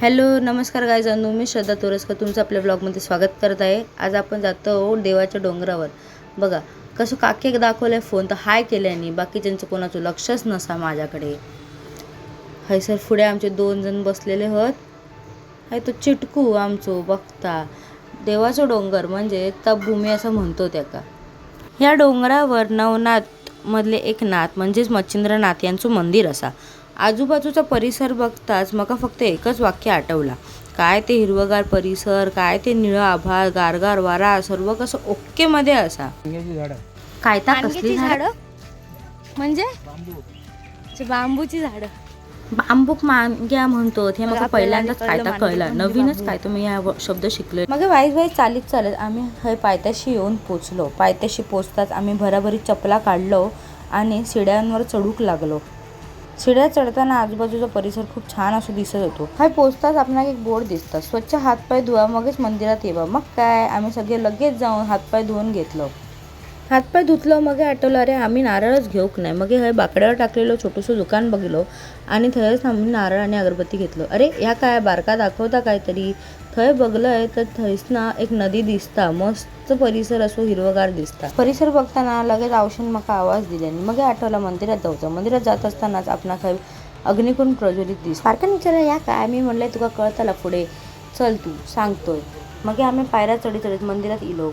Hello नमस्कार गाय जानू मी श्रद्धा तोरसकर. तुमचं आपल्या ब्लॉगमध्ये स्वागत करत आहे. आज आपण जातो देवाच्या डोंगरावर. बघा कसं काके दाखवलं फोन तर हाय केल्याने बाकीच्यांचं कोणाचं लक्षच नसा माझ्याकडे. हाय सर पुढे आमचे दोन जण बसलेले होत. हाय तो चिटकू आमचो बघता. देवाचं डोंगर म्हणजे तपभूमी असं म्हणतो त्याका ह्या डोंगरावर नवनाथ मधले एक नाथ म्हणजेच मच्छिंद्रनाथ यांचं मंदिर असा. आजूबाजूचा परिसर बघताच मका फक्त एकच वाक्य आठवला. काय ते हिरवगार परिसर काय ते निळं आभाळ गारगार वारा सर्व कसं ओके मध्ये असा काय ता कसली झाड? म्हणजे? बांबूची झाडं. बांबूक मांग्या म्हणतो हे मग मला पहिल्यांदाच कळलं काय ता मांगे कळलं. नवीनच बांबू. काय तो मी ह्या व- शब्द शिकलोय मग वाईस वाईस चालीत चालत आम्ही हय पायथ्याशी येऊन पोचलो. पायथ्याशी पोचताच आम्ही भराभरी चपला काढलो आणि शिड्यांवर चढूक लागलो. शिड्या चढताना आजूबाजूचा परिसर खूप छान असं दिसत होतो. हाय पोचताच आपल्याला एक बोर्ड दिसतात स्वच्छ हातपाय धुवा मगच मंदिरात येवा मग काय? आम्ही सगळे लगेच जाऊन हातपाय धुवून घेतलं. हातपाय धुतलो मग आठवलं अरे आम्ही नारळच घेऊक नाही? मग हे बाकड्यावर टाकलेलं छोटंसं दुकान बघितलो आणि थंयच आम्ही नारळ आणि अगरबत्ती घेतलो. अरे ह्या काय बारका दाखवता काहीतरी? थंय बघलंय तर थंयच ना एक नदी दिसता मस्त परिसर असो हिरवगार दिसता. परिसर बघताना लगेच औषध मका आवाज दिल्याने मग आठवला मंदिरात जाऊचं. मंदिरात जात असतानाच आपणा काही अग्निकुंड प्रज्वलित दिस फारकन विचारलं या काय? मी म्हणलंय तुका कळताला पुढे. चल तू सांगतोय. मग आम्ही पायऱ्या चढी चढीत मंदिरात इलो.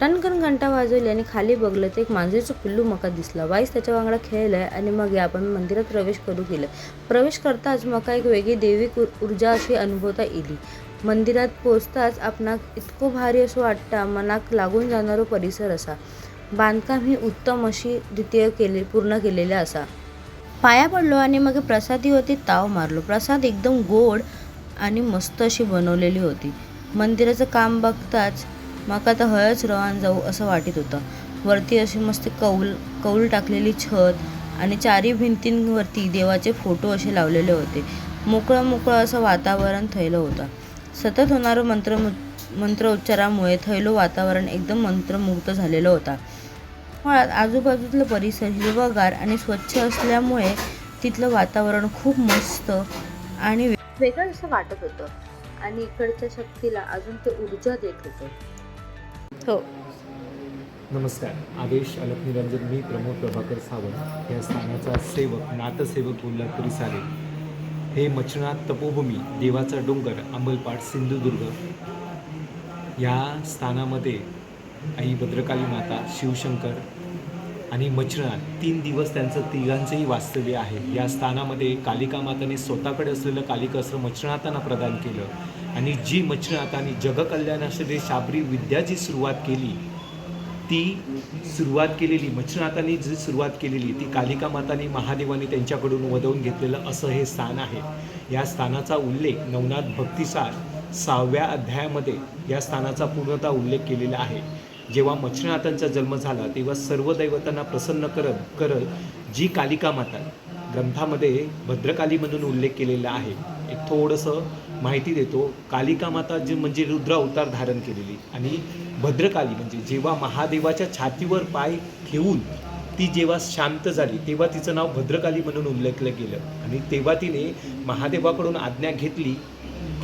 टणकन घंटा वाजवली आणि खाली बघलं तर एक मांजरीचं पिल्लू मका दिसला. वाईस त्याच्या वांगडा खेळलाय आणि मग या आपण मंदिरात प्रवेश करू केलं प्रवेश करताच मका एक वेगळी दैविक ऊर्जा अशी अनुभवता येली. मंदिरात पोचताच आपणाक इतकं भारी असं वाटतं मनाक लागून जाणारो परिसर असा. बांधकाम ही उत्तम अशी द्वितीय केले पूर्ण केलेले असा. पाया पडलो आणि मग प्रसादी होती ताव मारलो. प्रसाद एकदम गोड आणि मस्त अशी बनवलेली होती. मंदिराचं काम बघताच माका तर हयच रवान जाऊ असं वाटत होतं. वरती अशी मस्त कौल कौल टाकलेली छत आणि चारी भिंतींवरती देवाचे फोटो असे लावलेले होते. मोकळं मोकळं असं वातावरण थैलं होतं. सतत होणारं मंत्र मंत्र उच्चारामुळे थैलो वातावरण एकदम मंत्रमुग्ध झालेलं होता. मुळात आजूबाजूतलं परिसर हिरवगार आणि स्वच्छ असल्यामुळे तिथलं वातावरण खूप मस्त आणि वेगळं असं वाटत होतं. आणि इकडच्या शक्तीला अजून ते ऊर्जा देत होतं. हो. नमस्कार. आदेश अलक निरंजन मी प्रमोद प्रभाकर सावंत. या स्थानाचा सेवक नातसेवक बोलला तरी चालेल. हे मच्छनाथ तपोभूमी देवाचा डोंगर अंबलपाट सिंधुदुर्ग. या स्थानामध्ये आई भद्रकाली माता शिवशंकर आणि मच्छनाथ तीन दिवस त्यांचं तिघांचंही वास्तव्य आहे. या स्थानामध्ये कालिका माताने स्वतःकडे असलेलं कालिकास्त्र मच्छनाथांना प्रदान केलं. आणि जी मच्छनाथांनी जगकल्याणासाठी शाबरी विद्याची सुरुवात केली ती सुरुवात केलेली मच्छिनाथांनी जी सुरुवात केलेली ती कालिका मातानी महादेवाने त्यांच्याकडून वदवून घेतलेलं असं हे स्थान आहे. या स्थानाचा उल्लेख नवनाथ भक्तिसार सहाव्या अध्यायामध्ये या स्थानाचा पूर्णतः उल्लेख केलेला आहे. जेव्हा मच्छनाथांचा जन्म झाला तेव्हा सर्व दैवतांना प्रसन्न करत करत जी कालिका माता ग्रंथामध्ये भद्रकाली म्हणून उल्लेख केलेला आहे एक थोडंसं माहिती देतो. कालिका माता जी म्हणजे रुद्र अवतार धारण केलेली. आणि भद्रकाली म्हणजे जेव्हा महादेवाच्या छातीवर पाय ठेवून ती जेव्हा शांत झाली तेव्हा तिचं नाव भद्रकाली म्हणून उल्लेखलं गेलं. आणि तेव्हा तिने महादेवाकडून आज्ञा घेतली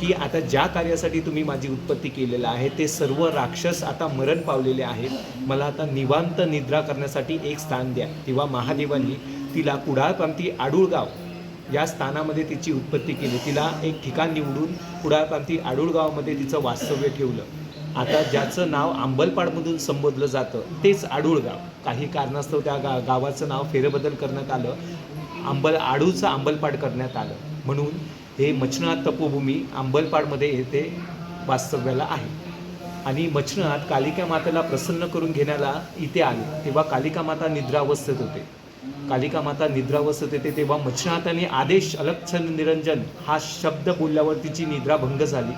की आता ज्या कार्यासाठी तुम्ही माझी उत्पत्ती केलेलं आहे ते सर्व राक्षस आता मरण पावलेले आहेत. मला आता निवांत निद्रा करण्यासाठी एक स्थान द्या. तेव्हा महादेवांनी तिला कुडाळ प्रांती आडुळगाव या स्थानामध्ये तिची उत्पत्ती केली. तिला एक ठिकाण निवडून कुडाळप्रांती आडूळगावमध्ये आडुळगावामध्ये तिचं वास्तव्य ठेवलं. आता ज्याचं नाव आंबलपाडमधून संबोधलं जातं तेच आडुळगाव काही कारणास्तव त्या गा गावाचं नाव फेरबदल करण्यात आलं. आंबल आडूचं आंबलपाड करण्यात आलं. म्हणून हे मच्छनाथ तपोभूमी आंबलपाडमध्ये येथे वास्तव्याला आहे. आणि मच्छनाथ कालिका मातेला प्रसन्न करून घेण्याला इथे आले. तेव्हा कालिका माता निद्रावस्थेत होते. कालिका माता निद्रावस्थेत येते तेव्हा मच्छनाथाने आदेश अलक्षण निरंजन हा शब्द बोलल्यावर तिची निद्रा भंग झाली.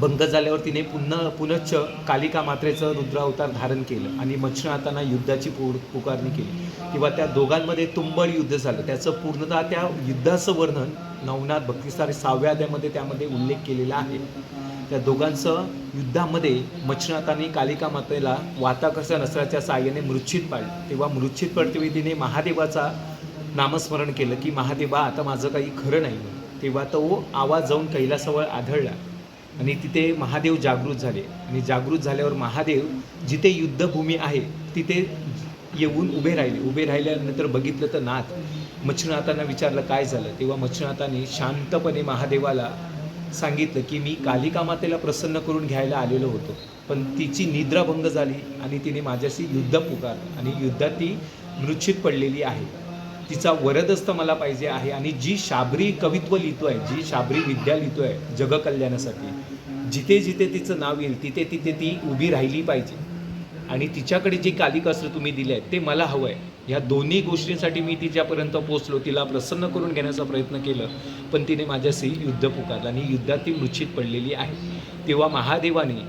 भंग झाल्यावर तिने पुन्हा पुनश्च कालिका मात्रेचं रुद्रावतार धारण केलं आणि मच्छनाथांना युद्धाची पु पुकारणी केली. किंवा त्या दोघांमध्ये तुंबळ युद्ध झालं. त्याचं पूर्णतः त्या युद्धाचं वर्णन नवनाथ भक्तिसार सहाव्या त्यामध्ये उल्लेख केलेला आहे. त्या दोघांचं युद्धामध्ये मच्छनाथांनी कालिका मातेला वाताकर्षण अस्त्राच्या साहाय्याने मृच्छित पाडलं तेव्हा मृच्छित पडतेवेळी तिने महादेवाचा नामस्मरण केलं की महादेवा आता माझं काही खरं नाही. तेव्हा तो आवाज जाऊन कैलासावर आढळला आणि तिथे महादेव जागृत झाले. आणि जागृत झाल्यावर महादेव जिथे युद्धभूमी आहे तिथे येऊन उभे राहिले. उभे राहिल्यानंतर बघितलं तर नाथ मच्छनाथांना विचारलं काय झालं? तेव्हा मच्छनाथांनी शांतपणे महादेवाला सांगितलं की मी कालिका मातेला प्रसन्न करून घ्यायला आलेलो होतो. पण तिची निद्राभंग झाली आणि तिने माझ्याशी युद्ध पुकार आणि युद्धात ती मृच्छित पडलेली आहे. तिचा वरदस्त मला पाहिजे आहे आणि जी शाबरी कवित्व लिहितो आहे जी शाबरी विद्या लिहितो आहे जगकल्याणासाठी जिथे जिथे तिचं नाव येईल तिथे तिथे ती उभी राहिली पाहिजे. आणि तिच्याकडे जे कालिकास्त्र तुम्ही दिले आहेत ते मला हवं आहे ह्या दोन्ही गोष्टींसाठी मी तिच्यापर्यंत पोचलो तिला प्रसन्न करून घेण्याचा प्रयत्न केलं. पण तिने माझ्याशी युद्ध पुकारलं आणि युद्धात ती मृच्छित पडलेली आहे. तेव्हा महादेवाने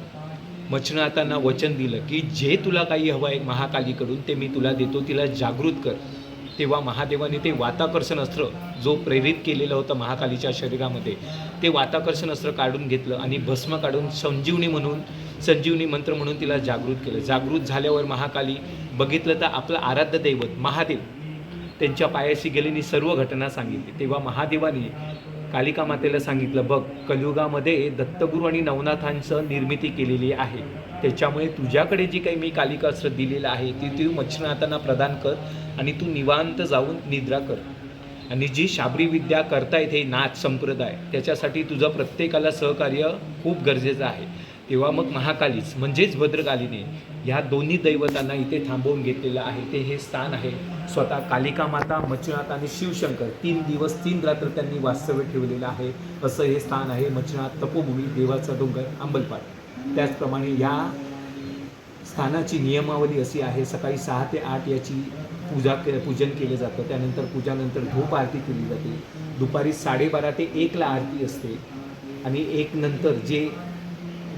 मच्छनाथांना वचन दिलं की जे तुला काही हवं आहे महाकालीकडून ते मी तुला देतो तिला जागृत कर. तेव्हा महादेवाने ते वाताकर्षण अस्त्र जो प्रेरित केलेलं होतं महाकालीच्या शरीरामध्ये ते वाताकर्षण अस्त्र काढून घेतलं आणि भस्म काढून संजीवनी म्हणून संजीवनी मंत्र म्हणून तिला जागृत केलं. जागृत झाल्यावर महाकाली बघितलं तर आपलं आराध्य दैवत महादेव त्यांच्या पायाशी गेलेली सर्व घटना सांगितली. तेव्हा महादेवाने कालिका मातेला सांगितलं बघ कलियुगामध्ये दत्तगुरू आणि नवनाथांचं निर्मिती केलेली आहे. त्याच्यामुळे तुझ्याकडे जी काही मी कालिकास्त्र दिलेलं आहे ती तू मच्छनाथांना प्रदान कर आणि तू निवांत जाऊन निद्रा कर. आणि जी शाबरी विद्या करता येते नाच संप्रदाय त्याच्यासाठी तुझं प्रत्येकाला सहकार्य खूप गरजेचं आहे. तेव्हा मग महाकालीच म्हणजेच भद्रकालीने ह्या दोन्ही दैवतांना इथे थांबवून घेतलेलं आहे. ते हे स्थान आहे. स्वतः कालिका माता मच्छनाथ आणि शिवशंकर तीन दिवस तीन रात्र त्यांनी वास्तव्य ठेवलेलं आहे. असं हे स्थान आहे मच्छनाथ तपोभूमी देवाचा डोंगर अंबलपाट. त्याचप्रमाणे या स्थानाची नियमावली अशी आहे सकाळी सहा ते आठ याची पूजा के पूजन केलं जातं. त्यानंतर पूजानंतर धूप आरती केली जाते. दुपारी साडेबारा ते एकला आरती असते. आणि एक नंतर जे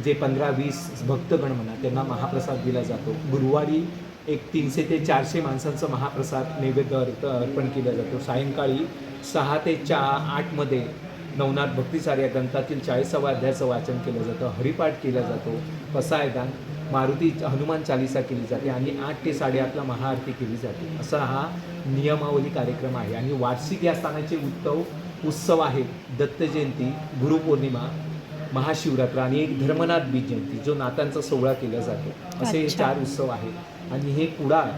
जे पंधरा वीस भक्तगण म्हणा त्यांना महाप्रसाद दिला जातो. गुरुवारी एक तीनशे ते चारशे माणसांचा महाप्रसाद नैवेद्य अर्प- अर्पण केला जातो. सायंकाळी सहा ते चा आठमध्ये नवनाथ भक्तिसार या ग्रंथातील चाळीसावा अध्यायाचं वाचन केलं जातं. हरिपाठ केला जातो. पसायदान मारुती हनुमान चालिसा केली जाते आणि आठ ते साडेआठला महाआरती केली जाते. असा हा नियमावली कार्यक्रम आहे. आणि वार्षिक या स्थानाचे उत्सव उत्सव आहेत. दत्तजयंती गुरुपौर्णिमा महाशिवरात्र आणि एक धर्मनाथ बीज जयंती जो नातांचा सोहळा केला जातो. असे हे. चार उत्सव आहेत. आणि हे कुडाळ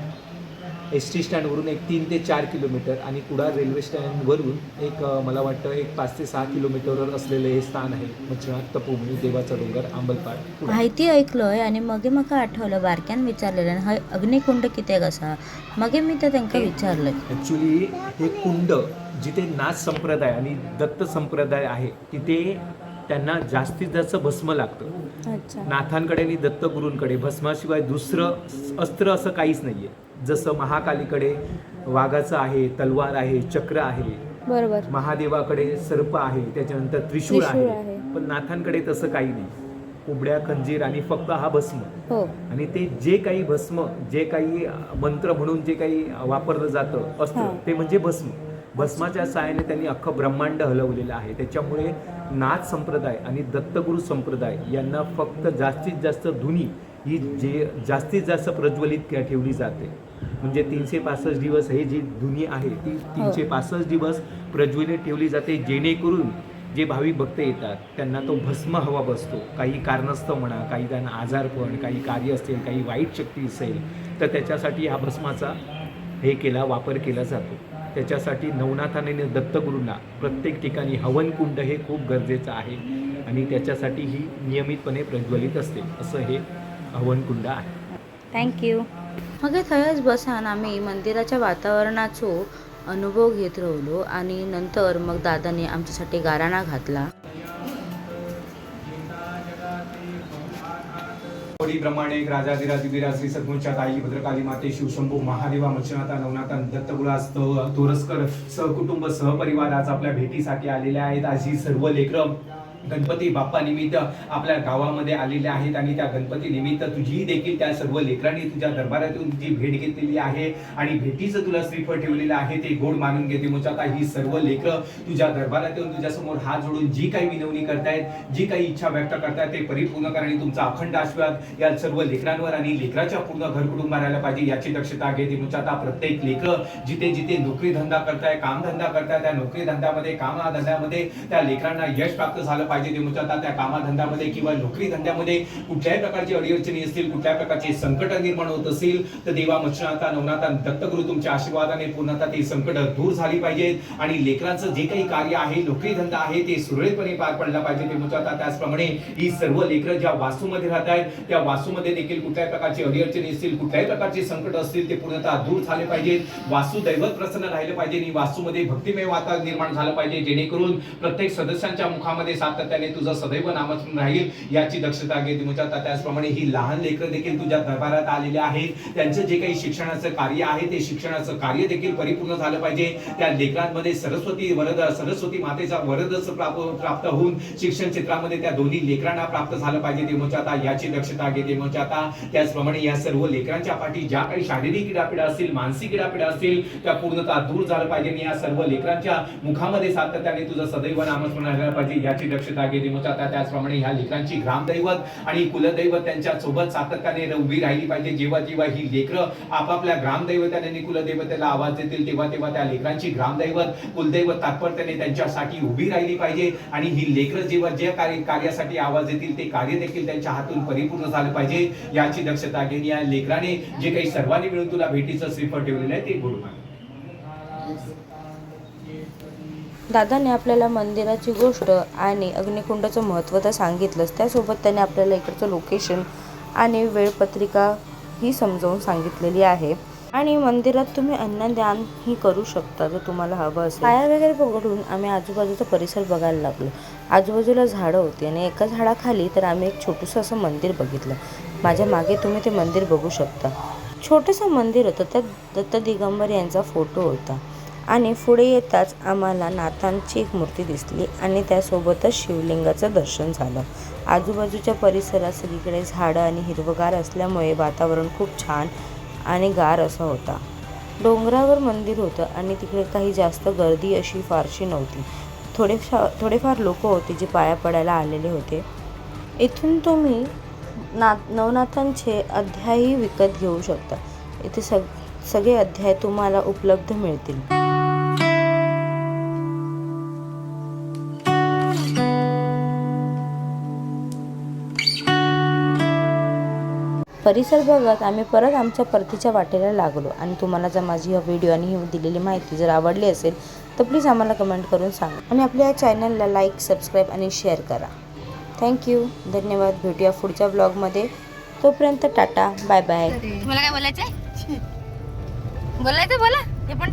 एस टी स्टँडवरून एक तीन ते चार किलोमीटर आणि कुडाळ रेल्वे स्टँडवरून एक मला वाटतं एक पाच ते सहा किलोमीटरवर असलेलं हे स्थान आहे. मच्छनाथ तपोभूमी देवाचा डोंगर आंबलपाड. माहिती ऐकलंय आणि मगे म्हाका आठवलं बारक्यान विचारलेलं हय अग्निकुंड कित्याक असा मगे मी ते तांकां विचारलंय. ॲक्च्युली हे कुंड जिथे नाथ संप्रदाय आणि दत्त संप्रदाय आहे तिथे त्यांना जास्तीत जास्त भस्म लागतं. नाथांकडे आणि दत्तगुरूंकडे भस्माशिवाय दुसरं अस्त्र असं काहीच नाही आहे जसं महाकालीकडे वाघाचं आहे तलवार आहे चक्र आहे. बरोबर. महादेवाकडे सर्प आहे त्याच्यानंतर त्रिशूळ आहे. पण नाथांकडे तसं काही नाही. कोबड्या खंजीर आणि फक्त हा भस्म. हो. आणि ते जे काही भस्म जे काही मंत्र म्हणून जे काही वापरलं जातं अस्त्र हां. ते म्हणजे भस्म. भस्माच्या सहाय्याने त्यांनी अख्खं ब्रह्मांड हलवलेलं आहे. त्याच्यामुळे नाथ संप्रदाय आणि दत्तगुरु संप्रदाय यांना फक्त जास्तीत जास्त धुनी ही जे जास्तीत जास्त प्रज्वलित ठेवली जाते. म्हणजे तीनशे पासष्ट दिवस हे जी धुनी आहे ती तीनशे पासष्ट दिवस प्रज्वलित ठेवली जाते जेणेकरून जे भाविक भक्त येतात त्यांना तो भस्म हवा बसतो. काही कारणास्तव म्हणा काही त्यांना आजारपण काही कार्य असेल काही वाईट शक्ती असेल तर त्याच्यासाठी हा भस्माचा हे केला वापर केला जातो. त्याच्यासाठी नवनाथाने दत्तगुरूंना प्रत्येक ठिकाणी हवनकुंड हे खूप गरजेचं आहे. आणि त्याच्यासाठी ही नियमितपणे प्रज्वलित असते. असं हे हवनकुंड आहे. थँक्यू मग थंयच बसान आम्ही मंदिराच्या वातावरणाचो अनुभव घेत राहिलो आणि नंतर मग दादाने आमच्यासाठी गाराणा घातला. प्रमाणे राजाधिराजिवीरा श्री सद्गुणच्या ताई भद्रकाली माते शिवशंभू महादेवा मच्छनाथा नवनाथा दत्तगुरास तोरसकर सहकुटुंब सहपरिवार आज आपल्या भेटीसाठी आलेले आहेत. आज ही सर्व लेकरं गणपती बाप्पा निमित्त आपल्या गावामध्ये आलेले आहेत आणि त्या गणपती निमित्त तुझी देखील त्या सर्व लेकरांनी तुझ्या दरबारात येऊन तुझी भेट घेतलेली आहे आणि भेटीचं तुला श्रीफळ ठेवलेलं आहे ते गोड मानून घेते मुचाता आता ही सर्व लेकरं तुझ्या दरबारात येऊन तुझ्या समोर हात जोडून जी काही विनवणी करतायत जी काही इच्छा व्यक्त करतायत ते परिपूर्ण करा आणि तुमचा अखंड आशीर्वाद या सर्व लेकरांवर आणि लेकराच्या पूर्ण घर कुटुंब राहायला पाहिजे याची दक्षता घेते म्हणजे आता प्रत्येक लेकर जिथे जिथे नोकरी धंदा करताय काम धंदा करताय त्या नोकरी धंद्यामध्ये कामा धंद्यामध्ये त्या लेकरांना यश प्राप्त झालं पाहिजे. ते म्हणजे त्या कामाधंद्यामध्ये किंवा नोकरी धंद्यामध्ये कुठल्याही प्रकारची अडीअडचणी असतील कुठल्याही प्रकारचे संकट निर्माण होत असतील तर देवा मच्छनाथा नवनाथा दत्तगुरु तुमच्या आशीर्वादाने पूर्णतः ते संकट दूर झाली पाहिजेत. आणि लेकरांचं जे काही कार्य आहे नोकरी धंदा आहे ते सुरळीतपणे पार पडला पाहिजे ते म्हणजे त्याचप्रमाणे ही सर्व लेकरं ज्या वास्तूमध्ये राहत आहेत त्या वास्तूमध्ये देखील कुठल्याही प्रकारची अडीअडचणी असतील कुठल्याही प्रकारचे संकट असतील ते पूर्णतः दूर झाले पाहिजेत. वास्तू दैवत प्रसन्न राहिले पाहिजे आणि वास्तूमध्ये भक्तिमय वातावरण निर्माण झालं पाहिजे जेणेकरून प्रत्येक सदस्यांच्या मुखामध्ये सातत्याने तुझं सदैव नामस्मरण राहील याची दक्षता घेते तुमच्या त्याचप्रमाणे ही लहान लेकरं देखील तुझ्या दरबारात आलेले आहेत. त्यांचं जे काही शिक्षणाचं कार्य आहे ते शिक्षणाचं कार्य देखील परिपूर्ण झालं पाहिजे. त्या लेकरांमध्ये सरस्वती वरद सरस्वती मातेचा वरदच प्राप्त होऊन शिक्षण क्षेत्रामध्ये त्या दोन्ही लेकरांना प्राप्त झालं पाहिजे ते म्हणजे आता याची दक्षता घेते म्हणजे आता त्याचप्रमाणे या सर्व लेकरांच्या पाठी ज्या काही शारीरिक क्रीडापीडा असतील मानसिक क्रीडापीडा असतील त्या पूर्णतः दूर झालं पाहिजे. आणि या सर्व लेकरांच्या मुखामध्ये सातत्याने तुझं सदैव नामस्मरण राहिलं पाहिजे याची दक्षता घेते म्हणजे त्याचप्रमाणे ह्या लेकरांची ग्रामदैवत आणि कुलदैवत त्यांच्यासोबत सातत्याने उभी राहिली पाहिजे. जेव्हा जेव्हा ही लेकरं आपापल्या ग्रामदैवताने आणि कुलदैवतेला आवाज देतील तेव्हा तेव्हा त्या लेकरांची ग्रामदैवत कुलदैवत तात्परतेने त्यांच्यासाठी उभी राहिली पाहिजे. आणि ही लेकरं जेव्हा जे कार्य कार्यासाठी आवाज देतील ते कार्य देखील त्यांच्या हातून परिपूर्ण झालं पाहिजे. याची दक्षता घेऊन या लेकराने जे काही सर्वांनी मिळून तुला भेटीचं श्रीफळ ठेवलेलं आहे ते गोड दादाने आपल्याला मंदिराची गोष्ट आणि अग्निकुंडाचं महत्त्व तर सांगितलंच. त्यासोबत त्याने आपल्याला इकडचं लोकेशन आणि वेळपत्रिका ही समजावून सांगितलेली आहे. आणि मंदिरात तुम्ही अन्नदान ही करू शकता जर तुम्हाला हवं असेल. पाया वगैरे पकडून आम्ही आजूबाजूचा परिसर बघायला लागलो. आजूबाजूला झाडं होती आणि एका झाडाखाली तर आम्ही एक छोटंसं असं मंदिर बघितलं. माझ्या मागे तुम्ही ते मंदिर बघू शकता. छोटंसं मंदिर होतं. त्यात दत्त दिगंबर यांचा फोटो होता. आणि पुढे येताच आम्हाला नाथांची एक मूर्ती दिसली आणि त्यासोबतच शिवलिंगाचं दर्शन झालं. आजूबाजूच्या परिसरात सगळीकडे झाडं आणि हिरवगार असल्यामुळे वातावरण खूप छान आणि गार असं होता. डोंगरावर मंदिर होतं आणि तिकडे काही जास्त गर्दी अशी फारशी नव्हती. थोडेफा थोडेफार लोक होते जे पाया पडायला आलेले होते. इथून तुम्ही ना नवनाथांचे अध्यायही विकत घेऊ शकता. इथे सग सगळे अध्याय तुम्हाला उपलब्ध मिळतील. परिसर बघत आम्ही परत आमच्या परतीच्या वाटेला लागलो आणि तुम्हाला जर माझी हा व्हिडिओ आणि ही दिलेली माहिती जर आवडली असेल तर प्लीज आम्हाला कमेंट करून सांगा. आणि आपल्या या चॅनलला लाईक सबस्क्राईब आणि शेअर करा. थँक्यू धन्यवाद. भेटूया पुढच्या ब्लॉगमध्ये तोपर्यंत टाटा. बाय बाय तुम्हाला काय बोलायचंय? बोलायचं बोला. ते पण